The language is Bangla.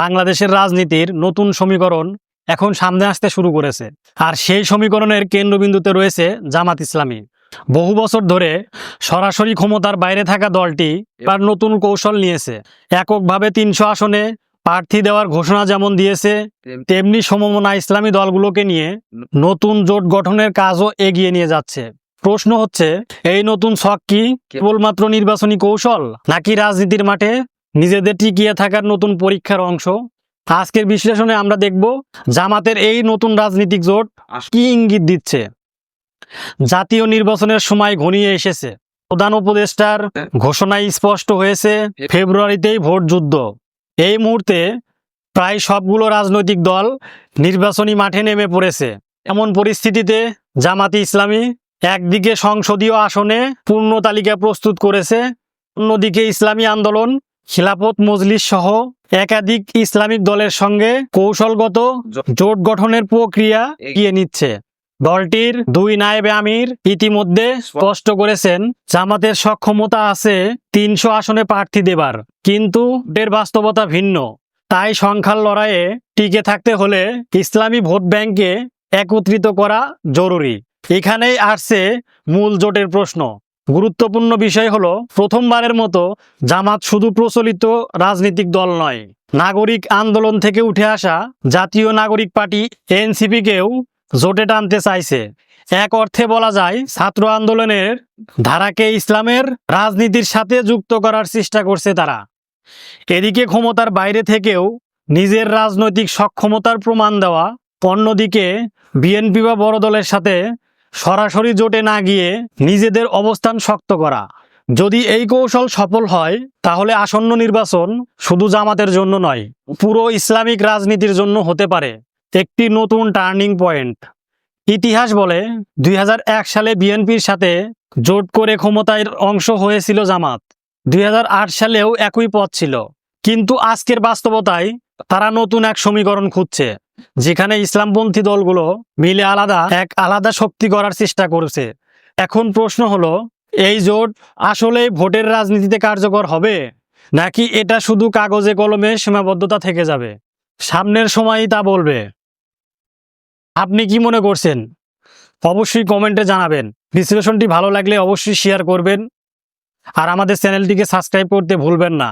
বাংলাদেশের রাজনীতির নতুন সমীকরণ এখন সামনে আসতে শুরু করেছে। আর সেই সমীকরণের কেন্দ্রবিন্দুতে রয়েছে জামাত ইসলামী। বহু বছর ধরে সরাসরি ক্ষমতার বাইরে থাকা দলটি এবার নতুন কৌশল নিয়েছে। এককভাবে তিনশো আসনে প্রার্থী দেওয়ার ঘোষণা যেমন দিয়েছে, তেমনি সমমনা ইসলামী দলগুলোকে নিয়ে নতুন জোট গঠনের কাজও এগিয়ে নিয়ে যাচ্ছে। প্রশ্ন হচ্ছে, এই নতুন ছক কি কেবলমাত্র নির্বাচনী কৌশল নাকি রাজনীতির মাঠে নিজেদের টিকিয়ে থাকার নতুন পরীক্ষার অংশ। আজকের বিশ্লেষণে আমরা দেখব জামাতের এই নতুন রাজনৈতিক জোট কি ইঙ্গিত দিচ্ছে। জাতীয় নির্বাচনের সময় ঘনিয়ে এসেছে। প্রধান উপদেষ্টার ঘোষণায় স্পষ্ট হয়েছে, ফেব্রুয়ারিতেই ভোট যুদ্ধ। এই মুহূর্তে প্রায় সবগুলো রাজনৈতিক দল নির্বাচনী মাঠে নেমে পড়েছে। এমন পরিস্থিতিতে জামাতি ইসলামী একদিকে সংসদীয় আসনে পূর্ণ তালিকা প্রস্তুত করেছে, অন্যদিকে ইসলামী আন্দোলন খিলাফত মজলিস সহ একাধিক ইসলামিক দলের সঙ্গে কৌশলগত জোট গঠনের প্রক্রিয়া এগিয়ে নিচ্ছে। দলটির দুই নায়েবে আমির ইতিমধ্যে স্পষ্ট করেছেন জামাতের সক্ষমতা আছে তিনশো আসনে প্রার্থী দেবার। কিন্তু এর বাস্তবতা ভিন্ন। তাই সংখ্যার লড়াইয়ে টিকে থাকতে হলে ইসলামী ভোট ব্যাংকে একত্রিত করা জরুরি। এখানেই আসছে মূল জোটের প্রশ্ন। গুরুত্বপূর্ণ বিষয় হলো, প্রথমবারের মতো জামাত শুধু প্রচলিত রাজনৈতিক দল নয়। নাগরিক আন্দোলন থেকে উঠে আসা জাতীয় নাগরিক পার্টি এনসিপিকেও জোটে টানতে চাইছে। এক অর্থে বলা যায়, ছাত্র আন্দোলনের ধারাকে ইসলামের রাজনীতির সাথে যুক্ত করার চেষ্টা করছে তারা। এদিকে ক্ষমতার বাইরে থেকেও নিজের রাজনৈতিক সক্ষমতার প্রমাণ দেওয়া, অন্যদিকে বিএনপি বা বড় দলের সাথে সরাসরি জোটে না গিয়ে নিজেদের অবস্থান শক্ত করা। যদি এই কৌশল সফল হয়, তাহলে আসন্ন নির্বাচন শুধু জামাতের জন্য নয়, পুরো ইসলামিক রাজনীতির জন্য হতে পারে। একটি নতুন টার্নিং পয়েন্ট। ইতিহাস বলে, দুই হাজার এক সালে বিএনপির সাথে জোট করে ক্ষমতার অংশ হয়েছিল জামাত। দুই হাজার আট সালেও একই পথ ছিল। কিন্তু আজকের বাস্তবতায় তারা নতুন এক সমীকরণ খুঁজছে, যেখানে ইসলামপন্থী দলগুলো মিলে আলাদা এক আলাদা শক্তি করার চেষ্টা করছে। এখন প্রশ্ন হলো, এই জোট আসলে ভোটের রাজনীতিতে কার্যকর হবে, নাকি এটা শুধু কাগজে কলমে সীমাবদ্ধতা থেকে যাবে? সামনের সময়ই তা বলবে। আপনি কি মনে করছেন? অবশ্যই কমেন্টে জানাবেন। বিশ্লেষণটি ভালো লাগলে অবশ্যই শেয়ার করবেন। আর আমাদের চ্যানেলটিকে সাবস্ক্রাইব করতে ভুলবেন না।